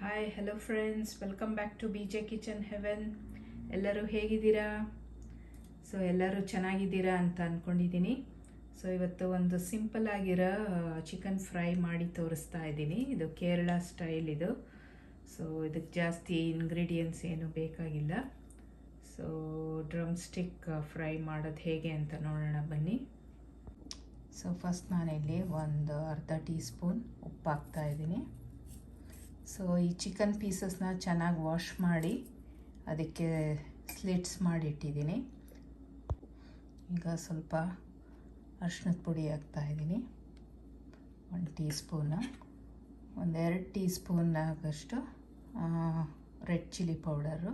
Hi hello friends welcome back to B J kitchen heaven ಎಲ್ಲರೂ ಹೇಗಿದ್ದೀರಾ? So ಎಲ್ಲರೂ ಚೆನ್ನಾಗಿದ್ದೀರಾ ಅಂತ ಅಂದ್ಕೊಂಡಿದ್ದೀನಿ ಸೊ ಇವತ್ತು ಒಂದು ಸಿಂಪಲ್ ಆಗಿರೋ ಚಿಕನ್ ಫ್ರೈ ಮಾಡಿ ತೋರಿಸ್ತಾ ಇದ್ದೀನಿ. ಇದು ಕೇರಳ ಸ್ಟೈಲ್ ಇದು. ಸೊ ಇದಕ್ಕೆ ಜಾಸ್ತಿ ಇಂಗ್ರೀಡಿಯೆಂಟ್ಸ್ ಏನು ಬೇಕಾಗಿಲ್ಲ. ಸೊ ಡ್ರಮ್ ಸ್ಟಿಕ್ ಫ್ರೈ ಮಾಡೋದು ಹೇಗೆ ಅಂತ ನೋಡೋಣ ಬನ್ನಿ. ಸೊ ಫಸ್ಟ್ ನಾನಿಲ್ಲಿ ಒಂದು ಅರ್ಧ ಟೀ ಸ್ಪೂನ್ ಉಪ್ಪು ಹಾಕ್ತಾ ಇದ್ದೀನಿ. ಸೊ ಈ ಚಿಕನ್ ಪೀಸಸ್ನ ಚೆನ್ನಾಗಿ ವಾಶ್ ಮಾಡಿ, ಅದಕ್ಕೆ ಸ್ಲಿಟ್ಸ್ ಮಾಡಿಟ್ಟಿದ್ದೀನಿ. ಈಗ ಸ್ವಲ್ಪ ಅರ್ಶಿನದ ಪುಡಿ ಹಾಕ್ತಾ ಇದ್ದೀನಿ. ಒಂದು ಟೀ ಸ್ಪೂನು ಒಂದೆರಡು ಟೀ ಸ್ಪೂನ್ ಆಗಷ್ಟು ರೆಡ್ ಚಿಲ್ಲಿ ಪೌಡರು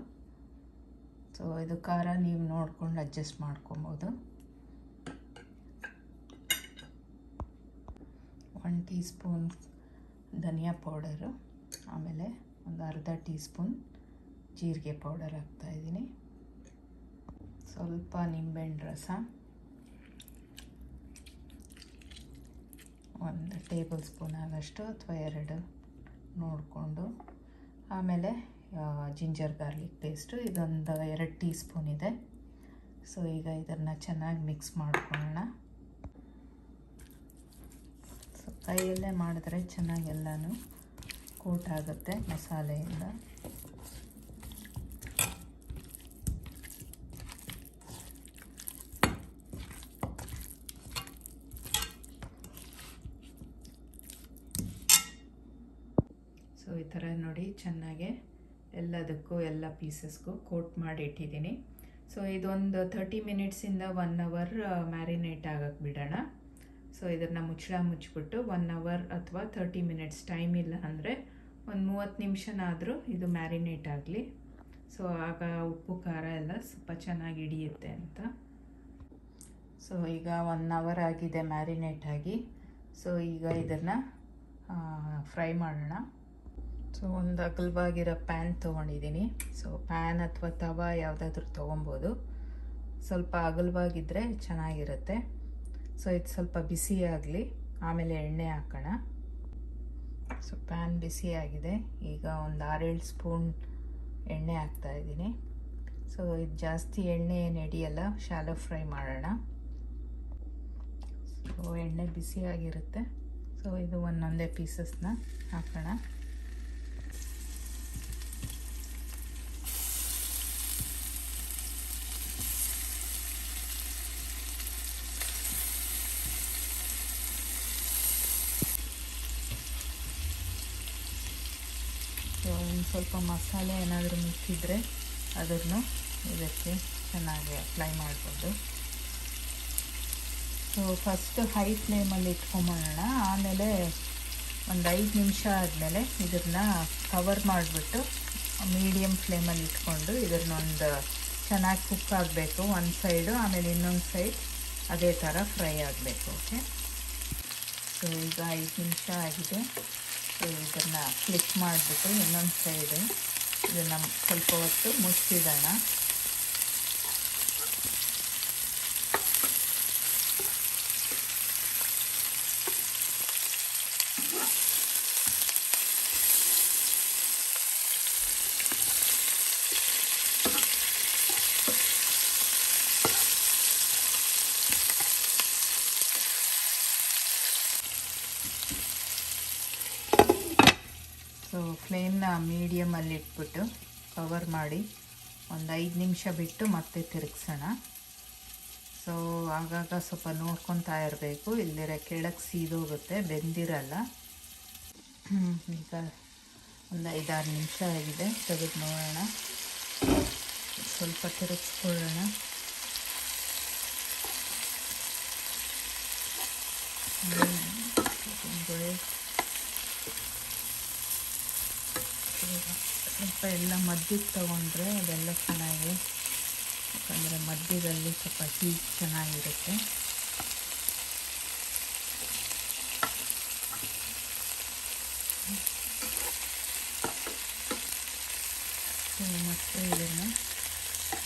ಸೊ ಇದು ಖಾರ ನೀವು ನೋಡ್ಕೊಂಡು ಅಡ್ಜಸ್ಟ್ ಮಾಡ್ಕೊಬೋದು. ಒನ್ ಟೀ ಸ್ಪೂನ್ ಧನಿಯಾ ಪೌಡರು ಆಮೇಲೆ ಒಂದು ಅರ್ಧ ಟೀ ಸ್ಪೂನ್ ಜೀರಿಗೆ ಪೌಡರ್ ಹಾಕ್ತಾಯಿದ್ದೀನಿ ಸ್ವಲ್ಪ ನಿಂಬೆಹಣ್ಣು ರಸ. ಒಂದು ಟೇಬಲ್ ಸ್ಪೂನ್ ಆಗಷ್ಟು ಅಥವಾ ಎರಡು ನೋಡಿಕೊಂಡು. ಆಮೇಲೆ ಜಿಂಜರ್ ಗಾರ್ಲಿಕ್ ಪೇಸ್ಟು, ಇದೊಂದು ಎರಡು ಟೀ ಸ್ಪೂನ್ ಇದೆ. ಸೊ, ಈಗ ಇದನ್ನು ಚೆನ್ನಾಗಿ ಮಿಕ್ಸ್ ಮಾಡ್ಕೊಳ್ಳೋಣ. ಸೊ, ಕೈಯಲ್ಲೇ ಮಾಡಿದ್ರೆ ಚೆನ್ನಾಗಿ ಎಲ್ಲನೂ ಕೋಟ್ ಆಗುತ್ತೆ ಮಸಾಲೆಯಿಂದ. ಸೊ ಈ ಥರ ನೋಡಿ ಚೆನ್ನಾಗೆ ಎಲ್ಲದಕ್ಕೂ, ಎಲ್ಲ ಪೀಸಸ್ಗೂ ಕೋಟ್ ಮಾಡಿ ಇಟ್ಟಿದ್ದೀನಿ ಸೊ ಇದೊಂದು ತರ್ಟಿ ಮಿನಿಟ್ಸಿಂದ ಒನ್ ಅವರ್ ಮ್ಯಾರಿನೇಟ್ ಆಗಕ್ಕೆ ಬಿಡೋಣ. ಸೊ ಇದನ್ನು ಮುಚ್ಚಳ ಮುಚ್ಚಿಬಿಟ್ಟು ಒನ್ ಅವರ್ ಅಥವಾ ತರ್ಟಿ ಮಿನಿಟ್ಸ್ ಟೈಮ್ ಇಲ್ಲ ಅಂದರೆ ಒಂದು ಮೂವತ್ತು ನಿಮಿಷನಾದರೂ ಇದು ಮ್ಯಾರಿನೇಟ್ ಆಗಲಿ. ಸೊ ಆಗ ಉಪ್ಪು, ಖಾರ ಎಲ್ಲ ಸ್ವಲ್ಪ ಚೆನ್ನಾಗಿ ಹಿಡಿಯುತ್ತೆ ಅಂತ. ಸೊ ಈಗ ಒನ್ ಅವರ್ ಆಗಿದೆ ಮ್ಯಾರಿನೇಟ್ ಆಗಿ. ಸೊ ಈಗ ಇದನ್ನು ಫ್ರೈ ಮಾಡೋಣ. ಸೊ ಒಂದು ಅಗಲವಾಗಿರೋ ಪ್ಯಾನ್ ತೊಗೊಂಡಿದ್ದೀನಿ. ಸೊ ಪ್ಯಾನ್ ಅಥವಾ ತವ ಯಾವುದಾದ್ರೂ ತೊಗೊಬೋದು. ಸ್ವಲ್ಪ ಅಗಲವಾಗಿದ್ದರೆ ಚೆನ್ನಾಗಿರುತ್ತೆ. ಸೊ ಇದು ಸ್ವಲ್ಪ ಬಿಸಿ ಆಗಲಿ. ಆಮೇಲೆ ಎಣ್ಣೆ ಹಾಕೋಣ. ಸೊ ಪ್ಯಾನ್ ಬಿಸಿ ಆಗಿದೆ. ಈಗ ಒಂದು ಆರೇಳು ಸ್ಪೂನ್ ಎಣ್ಣೆ ಹಾಕ್ತಾ ಇದ್ದೀನಿ. ಸೊ ಇದು ಜಾಸ್ತಿ ಎಣ್ಣೆ ಏನು ಹಿಡಿಯಲ್ಲ ಶಾಲೋ ಫ್ರೈ ಮಾಡೋಣ. ಸೊ ಎಣ್ಣೆ ಬಿಸಿಯಾಗಿರುತ್ತೆ. ಸೊ ಇದು ಒಂದೊಂದೇ ಪೀಸಸ್ನ ಹಾಕೋಣ. ಒಂದು ಸ್ವಲ್ಪ ಮಸಾಲೆ ಏನಾದರೂ ಮಿಕ್ಕಿದ್ರೆ ಅದನ್ನು ಇದಕ್ಕೆ ಚೆನ್ನಾಗಿ ಅಪ್ಲೈ ಮಾಡ್ಬೋದು. ಸೊ ಫಸ್ಟ್ ಹೈ ಫ್ಲೇಮಲ್ಲಿ ಇಟ್ಕೊಂಬೋಣ ಆಮೇಲೆ ಒಂದು ಐದು ನಿಮಿಷ ಆದಮೇಲೆ ಇದನ್ನು ಕವರ್ ಮಾಡಿಬಿಟ್ಟು ಮೀಡಿಯಮ್ ಫ್ಲೇಮಲ್ಲಿ ಇಟ್ಕೊಂಡು ಇದನ್ನೊಂದು ಚೆನ್ನಾಗಿ ಕುಕ್ ಆಗಬೇಕು. ಒಂದು ಸೈಡು ಆಮೇಲೆ ಇನ್ನೊಂದು ಸೈಡ್ ಅದೇ ಥರ ಫ್ರೈ ಆಗಬೇಕು ಓಕೆ ಸೊ ಈಗ ಐದು ನಿಮಿಷ ಆಗಿದೆ. ಸೊ ಇದನ್ನು ಕ್ಲಿಕ್ ಮಾಡಿಬಿಟ್ಟು ಇನ್ನೊಂದು ಸೈಡು ಇದನ್ನು ಸ್ವಲ್ಪ ಹೊತ್ತು ಮುಚ್ಚಿಡೋಣ ಸೊ ಫ್ಲೇಮ್ನ ಮೀಡಿಯಮಲ್ಲಿ ಇಟ್ಬಿಟ್ಟು ಕವರ್ ಮಾಡಿ ಒಂದು ಐದು ನಿಮಿಷ ಬಿಟ್ಟು ಮತ್ತೆ ತಿರುಗಿಸೋಣ. ಸೊ ಆಗಾಗ ಸ್ವಲ್ಪ ನೋಡ್ಕೊತಾ ಇರಬೇಕು. ಇಲ್ಲದಿರ ಕೆಳಗೆ ಸೀದೋಗುತ್ತೆ, ಬೆಂದಿರಲ್ಲ. ಈಗ ಒಂದು ಐದಾರು ನಿಮಿಷ ಆಗಿದೆ. ತೆಗೆದು ನೋಡೋಣ. ಸ್ವಲ್ಪ ತಿರುಗಿಸ್ಕೊಳ್ಳೋಣ. ಸ್ವಲ್ಪ ಎಲ್ಲ ಮದ್ದಿಗೆ ತಗೊಂಡ್ರೆ ಅದೆಲ್ಲ ಚೆನ್ನಾಗಿ, ಯಾಕಂದರೆ ಮಧ್ಯದಲ್ಲಿ ಸ್ವಲ್ಪ ಹೀಟ್ ಚೆನ್ನಾಗಿರುತ್ತೆ. ಮತ್ತು ಇದನ್ನು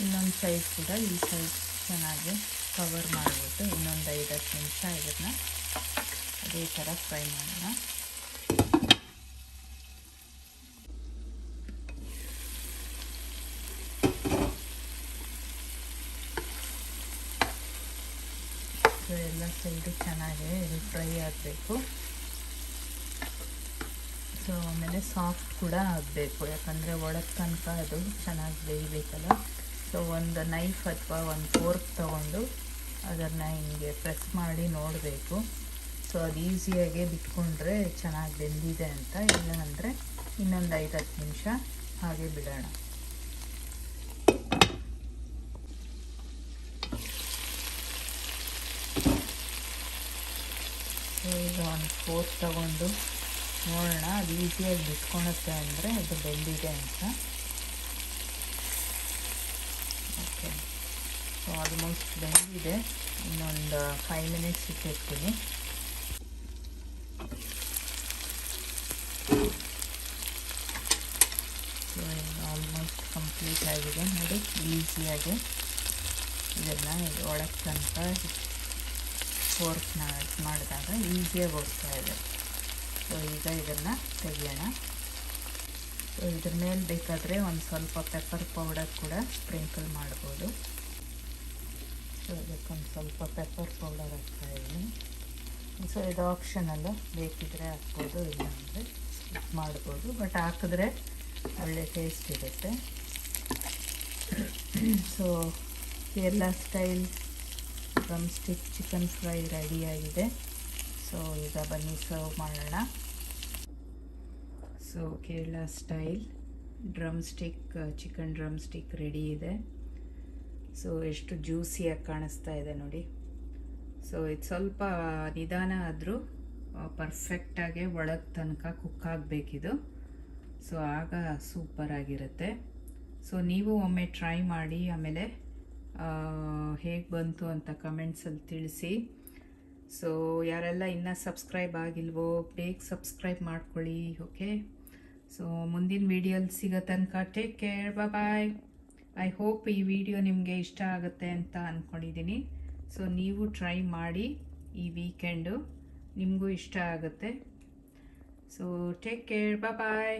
ಇನ್ನೊಂದು ಸೈಡ್ ಕೂಡ ಈ ಸೈಡ್ ಚೆನ್ನಾಗಿ ಕವರ್ ಮಾಡಿಬಿಟ್ಟು ಇನ್ನೊಂದು ಐದತ್ತು ನಿಮಿಷ ಇದನ್ನು ಅದೇ ಥರ ಫ್ರೈ ಮಾಡೋಣ. ಸೊ ಎಲ್ಲ ಸೈಡು ಚೆನ್ನಾಗಿ ಫ್ರೈ ಆಗಬೇಕು. ಸೊ ಆಮೇಲೆ ಸಾಫ್ಟ್ ಕೂಡ ಆಗಬೇಕು. ಯಾಕಂದರೆ ಒಳಗೆ ತನಕ ಅದು ಚೆನ್ನಾಗಿ ಬೇಯಬೇಕಲ್ಲ. ಸೊ ಒಂದು ನೈಫ್ ಅಥವಾ ಒಂದು ಫೋರ್ಕ್ ತೊಗೊಂಡು ಅದನ್ನು ಹಿಂಗೆ ಪ್ರೆಸ್ ಮಾಡಿ ನೋಡಬೇಕು. ಸೊ ಅದು ಈಸಿಯಾಗೆ ಬಿಟ್ಕೊಂಡ್ರೆ ಚೆನ್ನಾಗಿ ಬೆಂದಿದೆ ಅಂತ. ಇಲ್ಲ ಅಂದರೆ ಇನ್ನೊಂದು ಐದು ಹತ್ತು ನಿಮಿಷ ಹಾಗೆ ಬಿಡೋಣ ಸೊ ಫೋರ್ಕ್ ತಗೊಂಡು ನೋಡೋಣ, ಅದು ಈಸಿಯಾಗಿ ಬಿಟ್ಕೊಳತ್ತೆ ಅಂದರೆ ಅದು ಬೆಂದಿದೆ ಅಂತ. ಓಕೆ ಸೊ ಆಲ್ಮೋಸ್ಟ್ ಬೆಂದಿದೆ. ಇನ್ನೊಂದು ಫೈವ್ ಮಿನಿಟ್ಸ್ ಇಟ್ಟಿರ್ತೀನಿ ಸೊ ಆಲ್ಮೋಸ್ಟ್ ಕಂಪ್ಲೀಟ್ ಆಗಿದೆ ನೋಡಿ, ಈಸಿಯಾಗಿ. ಇದನ್ನು ಇದು ಒಳಗೆ ತನಕ ಫೋರ್ಕ್ ಮಾಡಿದಾಗ ಈಸಿಯಾಗಿ ಹೋಗ್ತಾ ಇದೆ. ಸೊ ಈಗ ಇದನ್ನು ತೆಗಿಯೋಣ. ಸೊ ಇದ್ರ ಮೇಲೆ ಬೇಕಾದರೆ ಒಂದು ಸ್ವಲ್ಪ ಪೆಪ್ಪರ್ ಪೌಡರ್ ಕೂಡ ಸ್ಪ್ರಿಂಕಲ್ ಮಾಡ್ಬೋದು. ಸೊ ಇದಕ್ಕೊಂದು ಸ್ವಲ್ಪ ಪೆಪ್ಪರ್ ಪೌಡರ್ ಹಾಕ್ತಾ ಇದ್ದೀನಿ ಸೊ ಇದು ಆಪ್ಷನಲ್ಲು ಬೇಕಿದ್ರೆ ಹಾಕ್ಬೋದು, ಇಲ್ಲಾಂದರೆ ಸ್ಕಿಪ್ ಮಾಡ್ಬೋದು. ಬಟ್ ಹಾಕಿದ್ರೆ ಒಳ್ಳೆ ಟೇಸ್ಟ್ ಇರುತ್ತೆ. So Kerala style drumstick, chicken fry ರೆಡಿಯಾಗಿದೆ ಸೊ ಈಗ ಬನ್ನಿ ಸರ್ವ್ ಮಾಡೋಣ. So Kerala style drumstick chicken drumstick ready ಇದೆ. ಸೊ ಎಷ್ಟು ಜ್ಯೂಸಿಯಾಗಿ ಕಾಣಿಸ್ತಾ ಇದೆ ನೋಡಿ. ಸೊ ಇದು ಸ್ವಲ್ಪ ನಿಧಾನ ಆದರೂ ಪರ್ಫೆಕ್ಟಾಗಿ ಒಳಗೆ ತನಕ ಕುಕ್ ಆಗಬೇಕಿದು. ಸೊ ಆಗ ಸೂಪರಾಗಿರುತ್ತೆ ಸೊ ನೀವು ಒಮ್ಮೆ ಟ್ರೈ ಮಾಡಿ, ಆಮೇಲೆ ಹೇಗೆ ಬಂತು ಅಂತ ಕಮೆಂಟ್ಸಲ್ಲಿ ತಿಳಿಸಿ. ಸೊ ಯಾರೆಲ್ಲ ಇನ್ನೂ ಸಬ್ಸ್ಕ್ರೈಬ್ ಆಗಿಲ್ವೋ, ಬೇಗ ಸಬ್ಸ್ಕ್ರೈಬ್ ಮಾಡ್ಕೊಳ್ಳಿ ಓಕೆ ಸೊ ಮುಂದಿನ ವೀಡಿಯೋಲಿ ಸಿಗೋ ತನಕ take care bye I hope ಈ ವಿಡಿಯೋ ನಿಮಗೆ ಇಷ್ಟ ಆಗುತ್ತೆ ಅಂತ ಅಂದ್ಕೊಂಡಿದ್ದೀನಿ ಸೊ ನೀವು ಟ್ರೈ ಮಾಡಿ ಈ ವೀಕೆಂಡು ನಿಮಗೂ ಇಷ್ಟ ಆಗುತ್ತೆ. ಸೊ ಟೇಕ್ ಕೇರ್ ಬಾಯ್